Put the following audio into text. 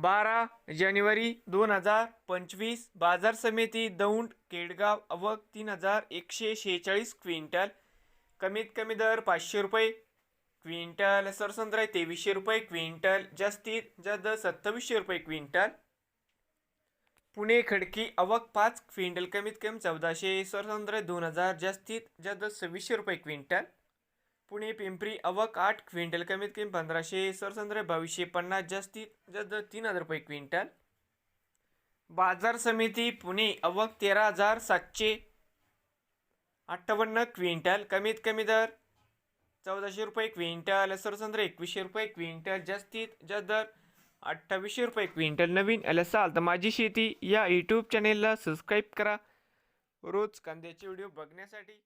बारा जानेवारी दोन हजार पंचवीस बाजार समिती दौंड केडगाव अवक तीन हजार एकशे शेहेचाळीस क्विंटल. कमीत कमी दर पाचशे रुपये क्विंटल. सरसंत्र तेवीसशे रुपये क्विंटल. जास्तीत जास्त सत्तावीसशे रुपये क्विंटल. पुणे खडकी अवक पाच क्विंटल. कमीत कमी चौदाशे. सरसंत्र दोन हजार. जास्तीत जास्त सव्वीसशे रुपये क्विंटल. पुणे पिंपरी अवक आठ क्विंटल कमीत कमी पंधराशे सरसंद्र बावीसशे पन्नास जास्तीत जास्त तीन हजार रुपये क्विंटल. बाजार समिती पुणे अवक तेरा हजार सातशे अठ्ठावन्न क्विंटल कमीत कमी दर चौदाशे रुपये क्विंटल सरसंद्र एकवीसशे रुपये क्विंटल जास्तीत जास्त दर अठ्ठावीसशे रुपये क्विंटल. नवीन आलं असाल तर माझी शेती या यूट्यूब चॅनेलला सबस्क्राईब करा. रोज कांद्याचे व्हिडिओ बघण्यासाठी